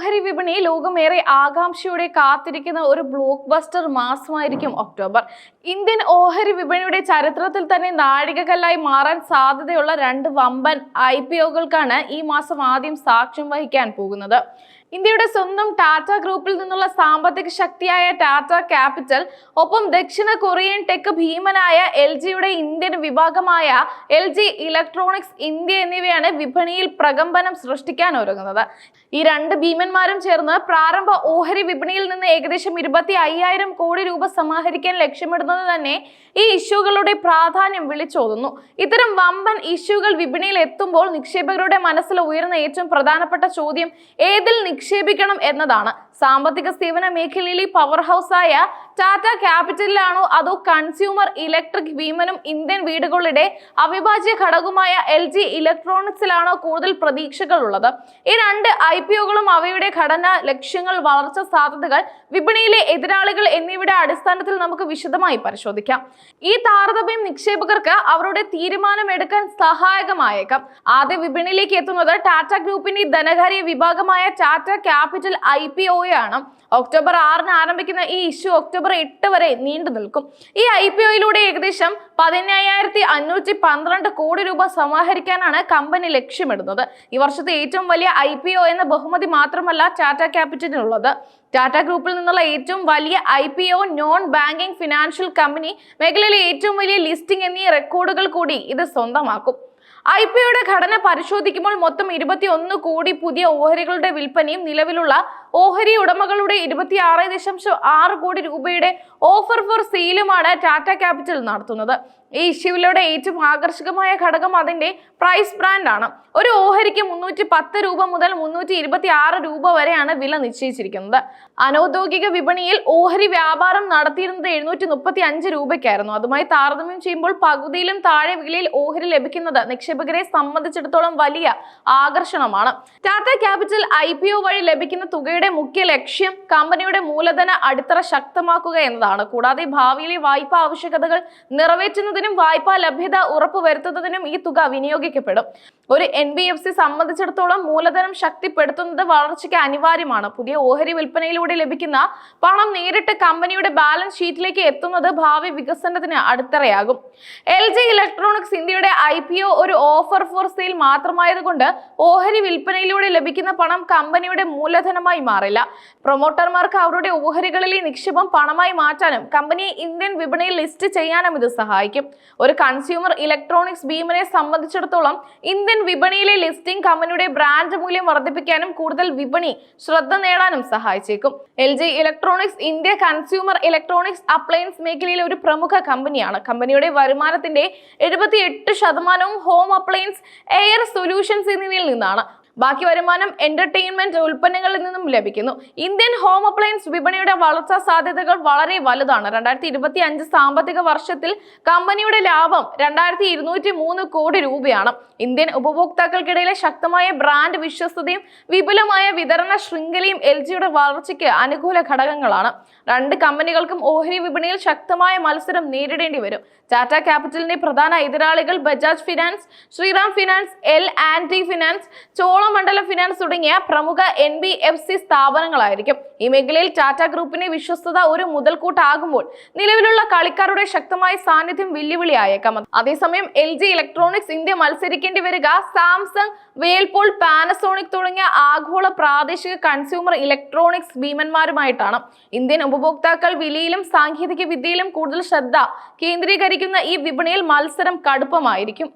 ഓഹരി വിപണി ലോകമേറെ ആകാംക്ഷയോടെ കാത്തിരിക്കുന്ന ഒരു ബ്ലോക്ക് ബസ്റ്റർ മാസമായിരിക്കും ഒക്ടോബർ. ഇന്ത്യൻ ഓഹരി വിപണിയുടെ ചരിത്രത്തിൽ തന്നെ നാഴികക്കല്ലായി മാറാൻ സാധ്യതയുള്ള രണ്ട് വമ്പൻ ഐ പി ഒകൾക്കാണ് ഈ മാസം ആദ്യം സാക്ഷ്യം വഹിക്കാൻ പോകുന്നത്. ഇന്ത്യയുടെ സ്വന്തം ടാറ്റ ഗ്രൂപ്പിൽ നിന്നുള്ള സാമ്പത്തിക ശക്തിയായ ടാറ്റ ക്യാപിറ്റൽ ഒപ്പം ദക്ഷിണ കൊറിയൻ ടെക് ഭീമനായ എൽ ജിയുടെ ഇന്ത്യൻ വിഭാഗമായ എൽ ജി ഇലക്ട്രോണിക്സ് ഇന്ത്യ എന്നിവയാണ് വിപണിയിൽ പ്രകമ്പനം സൃഷ്ടിക്കാൻ ഒരുങ്ങുന്നത്. ഈ രണ്ട് ഭീമന്മാരും ചേർന്ന് പ്രാരംഭ ഓഹരി വിപണിയിൽ നിന്ന് ഏകദേശം ഇരുപത്തി അയ്യായിരം കോടി രൂപ സമാഹരിക്കാൻ ലക്ഷ്യമിടുന്നത് തന്നെ ഈ ഇഷ്യൂകളുടെ പ്രാധാന്യം വിളിച്ചോതുന്നു. ഇത്തരം വമ്പൻ ഇഷ്യൂകൾ വിപണിയിൽ എത്തുമ്പോൾ നിക്ഷേപകരുടെ മനസ്സിൽ ഉയർന്ന ഏറ്റവും പ്രധാനപ്പെട്ട ചോദ്യം ഏതിൽ നിക്ഷേപിക്കണം എന്നതാണ് സാമ്പത്തിക സേവന മേഖലയിലെ പവർ ഹൗസായ ടാറ്റ ക്യാപിറ്റലിലാണോ അതോ കൺസ്യൂമർ ഇലക്ട്രിക് ഭീമനും ഇന്ത്യൻ വീടുകളുടെ അവിഭാജ്യ ഘടകമായ എൽ ജി ഇലക്ട്രോണിക്സിലാണോ കൂടുതൽ പ്രതീക്ഷകൾ ഉള്ളത് ഈ രണ്ട് ഐ പി ഒകളും അവയുടെ ഘടന ലക്ഷ്യങ്ങൾ വളർച്ച സാധ്യതകൾ വിപണിയിലെ എതിരാളികൾ എന്നിവയുടെ അടിസ്ഥാനത്തിൽ നമുക്ക് വിശദമായി പരിശോധിക്കാം. ഈ താരതമ്യം നിക്ഷേപകർക്ക് അവരുടെ തീരുമാനം എടുക്കാൻ സഹായകമായേക്കാം. ആദ്യ വിപണിയിലേക്ക് എത്തുന്നത് ടാറ്റ ഗ്രൂപ്പിന്റെ ധനകാര്യ വിഭാഗമായ ടാറ്റ ക്യാപിറ്റൽ ഐ പി ഒയാണ് ഒക്ടോബർ ആറിന് ആരംഭിക്കുന്ന ഈ ഇഷ്യൂ ഒക്ടോബർ എട്ട് വരെ നീണ്ടു നിൽക്കും. ഈ ഐ പി ഒയിലൂടെ ഏകദേശം പതിനയ്യായിരത്തി അഞ്ഞൂറ്റി പന്ത്രണ്ട് കോടി രൂപ സമാഹരിക്കാനാണ് കമ്പനി ലക്ഷ്യമിടുന്നത്. ഈ വർഷത്തെ ഏറ്റവും വലിയ ഐ പി ഒ എന്ന ബഹുമതി മാത്രമല്ല ടാറ്റ ക്യാപിറ്റലിനുള്ളത്. ടാറ്റ ഗ്രൂപ്പിൽ നിന്നുള്ള ഏറ്റവും വലിയ I P O non banking financial company മേഖലയിലെ ഏറ്റവും വലിയ ലിസ്റ്റിംഗ് എന്നീ റെക്കോർഡുകൾ കൂടി ഇത് സ്വന്തമാക്കും. ഐ പി ഒയുടെ ഘടന പരിശോധിക്കുമ്പോൾ മൊത്തം ഇരുപത്തി ഒന്ന് കോടി പുതിയ ഓഹരികളുടെ വിൽപ്പനയും നിലവിലുള്ള ഓഹരി ഉടമകളുടെ ഇരുപത്തി ആറ് ദശാംശം ആറ് കോടി രൂപയുടെ ഓഫർ ഫോർ സെയിലുമാണ് ടാറ്റ ക്യാപിറ്റൽ നടത്തുന്നത്. ഈ ഇഷ്യൂവിലൂടെ ഏറ്റവും ആകർഷകമായ ഘടകം അതിന്റെ പ്രൈസ് ബ്രാൻഡാണ്. ഒരു ഓഹരിക്ക് മുന്നൂറ്റി പത്ത് രൂപ മുതൽ മുന്നൂറ്റി ഇരുപത്തി ആറ് രൂപ വരെയാണ് വില നിശ്ചയിച്ചിരിക്കുന്നത്. അനൗദ്യോഗിക വിപണിയിൽ ഓഹരി വ്യാപാരം നടത്തിയിരുന്നത് എഴുന്നൂറ്റി മുപ്പത്തി അഞ്ച് രൂപയ്ക്കായിരുന്നു. അതുമായി താരതമ്യം ചെയ്യുമ്പോൾ പകുതിയിലും താഴെ വിലയിൽ ഓഹരി ലഭിക്കുന്നത് നിക്ഷേപകരെ സംബന്ധിച്ചിടത്തോളം വലിയ ആകർഷണമാണ്. ടാറ്റ ക്യാപിറ്റൽ ഐ വഴി ലഭിക്കുന്ന തുകയുടെ മുഖ്യ ലക്ഷ്യം കമ്പനിയുടെ മൂലധന അടിത്തറ ശക്തമാക്കുക എന്നതാണ്. കൂടാതെ ഭാവിയിലെ വായ്പാ ആവശ്യകതകൾ നിറവേറ്റുന്നതിനും വായ്പാ ലഭ്യത ഉറപ്പുവരുത്തുന്നതിനും ഈ തുക വിനിയോഗിക്കപ്പെടും. ഒരു എൻ ബി എഫ് സി സംബന്ധിച്ചിടത്തോളം മൂലധനം ശക്തിപ്പെടുത്തുന്നത് വളർച്ചയ്ക്ക് അനിവാര്യമാണ്. പുതിയ ഓഹരി വിൽപ്പനയിലൂടെ ലഭിക്കുന്ന പണം നേരിട്ട് കമ്പനിയുടെ ബാലൻസ് ഷീറ്റിലേക്ക് എത്തുന്നത് ഭാവി വികസനത്തിന് അടിത്തറയാകും. എൽ ജി ഇലക്ട്രോണിക്സ് ഇന്ത്യയുടെ ഐ പി ഒ ഒരു ഓഫർ ഫോർ സെയിൽ മാത്രമായതുകൊണ്ട് ഓഹരി വിൽപ്പനയിലൂടെ ലഭിക്കുന്ന പണം കമ്പനിയുടെ മൂലധനമായി മാറില്ല. പ്രൊമോട്ടർമാർക്ക് അവരുടെ ഓഹരികളിലെ നിക്ഷേപം പണമായി മാറ്റാനും കമ്പനിയെ ഇന്ത്യൻ വിപണിയിൽ ലിസ്റ്റ് ചെയ്യാനും ഇത് സഹായിക്കും. ഒരു കൺസ്യൂമർ ഇലക്ട്രോണിക്സ് ഭീമനെ സംബന്ധിച്ചിടത്തോളം ഇന്ത്യൻ വിപണിയിലെ ലിസ്റ്റിംഗ് കമ്പനിയുടെ ബ്രാൻഡ് മൂല്യം വർദ്ധിപ്പിക്കാനും കൂടുതൽ വിപണി ശ്രദ്ധ നേടാനും സഹായിച്ചേക്കും. L G Electronics India consumer electronics appliance മേഖലയിലെ ഒരു പ്രമുഖ കമ്പനിയാണ്. കമ്പനിയുടെ വരുമാനത്തിന്റെ എഴുപത്തി എട്ട് ശതമാനവും ഹോം അപ്ലയൻസ് എയർ സൊല്യൂഷൻസ് എന്നിവയിൽ നിന്നാണ്. ബാക്കി വരുമാനം എന്റർടൈൻമെന്റ് ഉൽപ്പന്നങ്ങളിൽ നിന്നും ലഭിക്കുന്നു. ഇന്ത്യൻ ഹോം അപ്ലയൻസ് വിപണിയുടെ വളർച്ചാ സാധ്യതകൾ വളരെ വലുതാണ്. രണ്ടായിരത്തി ഇരുപത്തി അഞ്ച് സാമ്പത്തിക വർഷത്തിൽ കമ്പനിയുടെ ലാഭം രണ്ടായിരത്തി ഇരുന്നൂറ്റി മൂന്ന് കോടി രൂപയാണ്. ഇന്ത്യൻ ഉപഭോക്താക്കൾക്കിടയിലെ ശക്തമായ ബ്രാൻഡ് വിശ്വസ്തതയും വിപുലമായ വിതരണ ശൃംഖലയും എൽ ജിയുടെ വളർച്ചയ്ക്ക് അനുകൂല ഘടകങ്ങളാണ്. രണ്ട് കമ്പനികൾക്കും ഓഹരി വിപണിയിൽ ശക്തമായ മത്സരം നേരിടേണ്ടി വരും. ടാറ്റ ക്യാപിറ്റലിന്റെ പ്രധാന എതിരാളികൾ Bajaj Finance Shriram Finance L and Finance Cholamandalam Finance തുടങ്ങിയ പ്രമുഖ എൻ ബി എഫ് സി സ്ഥാപനങ്ങളായിരിക്കും. ഈ മേഖലയിൽ ടാറ്റ ഗ്രൂപ്പിന്റെ വിശ്വസ്തത ഒരു മുതൽക്കൂട്ടാകുമ്പോൾ നിലവിലുള്ള കളിക്കാരുടെ ശക്തമായ സാന്നിധ്യം വെല്ലുവിളിയായേക്കാം. അതേസമയം എൽ ജി ഇലക്ട്രോണിക്സ് ഇന്ത്യ മത്സരിക്കേണ്ടി വരിക സാംസങ് വേൽപോൾ പാനസോണിക് തുടങ്ങിയ ആഗോള പ്രാദേശിക കൺസ്യൂമർ ഇലക്ട്രോണിക്സ് ഭീമന്മാരുമായിട്ടാണ്. ഇന്ത്യൻ ഉപഭോക്താക്കൾ വിലയിലും സാങ്കേതിക വിദ്യയിലും കൂടുതൽ ശ്രദ്ധ കേന്ദ്രീകരിക്കുന്ന ഈ വിപണിയിൽ മത്സരം കടുപ്പമായിരിക്കും.